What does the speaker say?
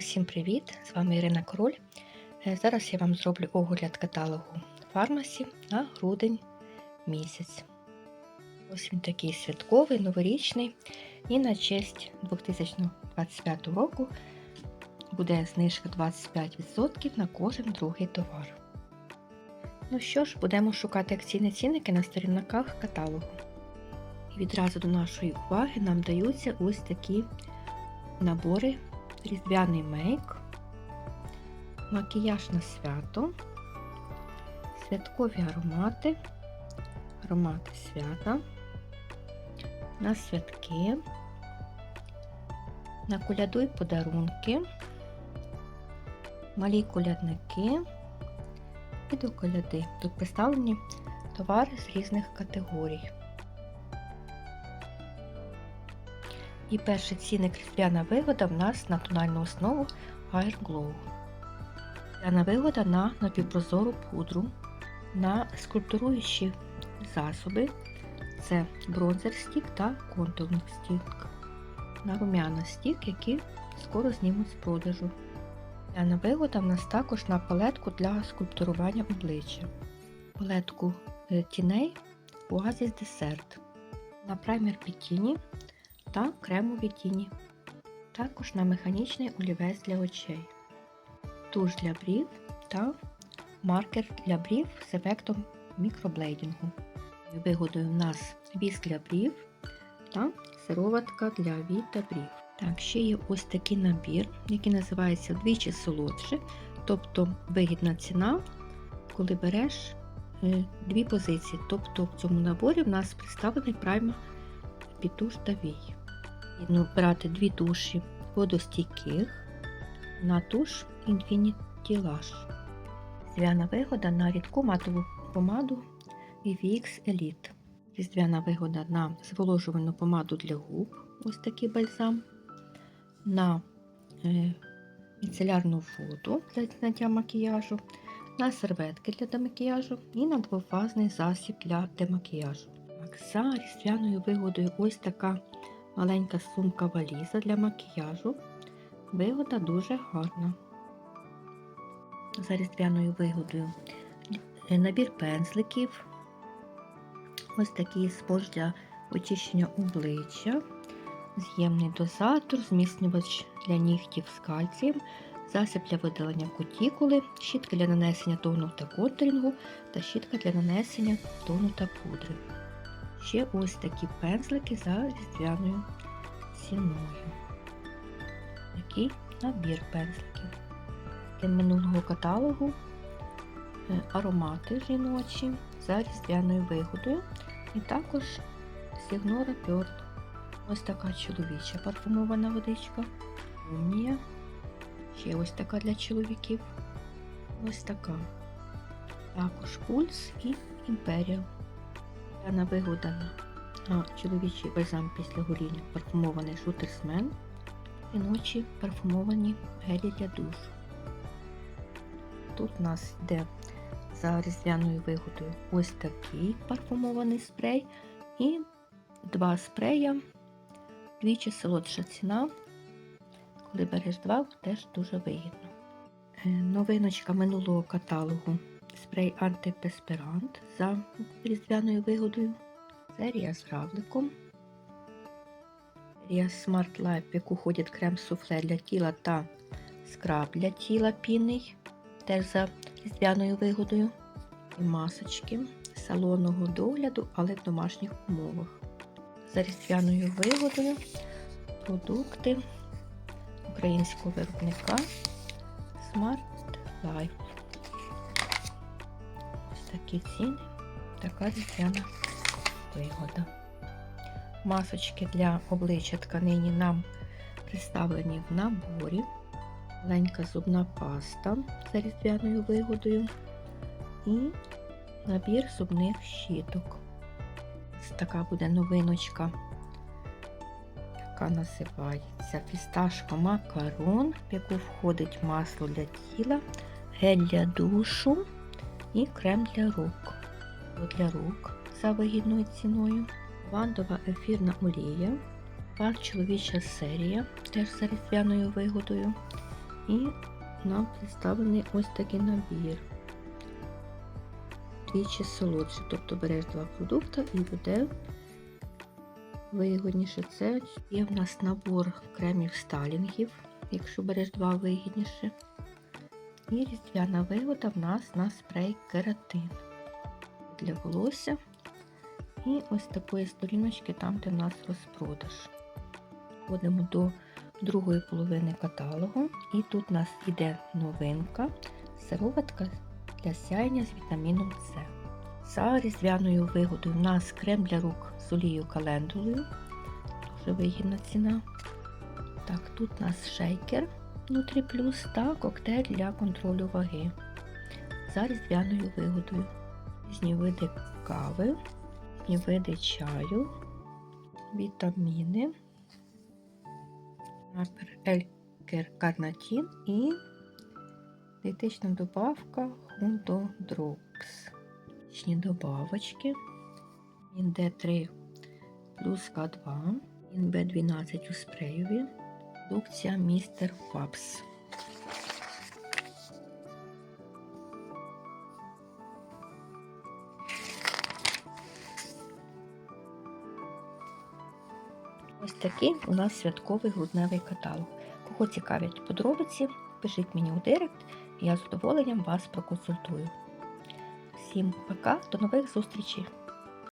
Усім привіт! З вами Ірина Король. Е, Зараз я вам зроблю огляд каталогу фармасі на грудень місяць. Ось він такий святковий, новорічний. І на честь 2025 року буде знижка 25% на кожен другий товар. Ну що ж, будемо шукати акційні цінники на сторінках каталогу. І відразу до нашої уваги нам даються ось такі набори різдвяний мейк, макіяж на свято, святкові аромати, аромати свята, на святки, на колядуй подарунки, малі колядники і до коляди. Тут представлені товари з різних категорій. І перший цінник різдвяна вигода в нас на тональну основу Air Glow. Різдвяна вигода на напівпрозору пудру, на скульптуруючі засоби. Це бронзер стік та контурний стік. На рум'яна стік, які скоро знімуть з продажу. Різдвяна вигода в нас також на палетку для скульптурування обличчя. Палетку е, тіней Oasis Dessert. На праймер Бікіні та кремові тіні. Також на механічний олівець для очей, туш для брів та маркер для брів з ефектом мікроблейдингу. Вигодою в нас віск для брів та сироватка для вій та брів. Так, ще є ось такий набір, який називається вдвічі солодше, тобто вигідна ціна, коли береш е, дві позиції. Тобто в цьому наборі в нас представлений праймер під туш та вій. Потрібно брати дві туші водостійких на туш Infinity Lash. Різдвяна вигода на рідку матову помаду VVX Elite. Різдвяна вигода на зволожувальну помаду для губ, ось такий бальзам, на е, міцелярну воду для зняття макіяжу, на серветки для демакіяжу і на двофазний засіб для демакіяжу. За різдвяною вигодою ось така маленька сумка валіза для макіяжу. Вигода дуже гарна. За різдвяною вигодою набір пензликів. Ось такий спонж для очищення обличчя, з'ємний дозатор, зміцнювач для нігтів з кальцієм, засіб для видалення кутікули, щітка для нанесення тону та контурінгу та щітка для нанесення тону та пудри. Ще ось такі пензлики за різдвяною ціною. Такий набір пензликів. Для минулого каталогу е, аромати жіночі за різдвяною вигодою. І також Сігнора Пьорт. Ось така чоловіча парфумована водичка. Умнія. Ще ось така для чоловіків. Ось така. Також пульс і імперіал. Дана вигода на чоловічий бальзам після горіння парфумований шутерсмен, жіночі парфумовані гелі для душу. Тут у нас йде за різдвяною вигодою ось такий парфумований спрей і два спрея, двічі солодша ціна. Коли береш два, теж дуже вигідно. Е, Новиночка минулого каталогу спрей антиперспирант за різдвяною вигодою. Серія з равликом. Серія Smart Life, в яку ходять крем-суфле для тіла та скраб для тіла пінний, теж за різдвяною вигодою. І масочки салонного догляду, але в домашніх умовах. За різдвяною вигодою продукти українського виробника Smart Life такі ціни, така різдвяна вигода. Масочки для обличчя тканині нам представлені в наборі. Маленька зубна паста за різдвяною вигодою і набір зубних щіток. Така буде новиночка, яка називається фісташко макарон, в яку входить масло для тіла, гель для душу і крем для рук. Для рук за вигідною ціною. Лавандова ефірна олія, пар чоловіча серія, теж за різдвяною вигодою. І нам представлений ось такий набір. Двічі солодше. Тобто береш два продукти і буде вигідніше. Це є в нас набор кремів сталінгів, якщо береш два вигідніше. І різдвяна вигода в нас на спрей кератин для волосся. І ось такої сторіночки, там, де в нас розпродаж. Входимо до другої половини каталогу. І тут у нас іде новинка сироватка для сяєння з вітаміном С. За різдвяною вигодою у нас крем для рук з олією календулою. Дуже вигідна ціна. Так, тут у нас шейкер Нутрі Плюс та коктейль для контролю ваги. За різдвяною вигодою. Різні види кави, різні чаю, вітаміни, напер Елькер Карнатін і диетична добавка Хундодрокс. Річні добавочки. ІНД3 плюс К2, ІНБ12 у спреєві, продукція Містер Фабс. Ось такий у нас святковий грудневий каталог. Кого цікавлять подробиці, пишіть мені у директ, я з задоволенням вас проконсультую. Всім пока, до нових зустрічей!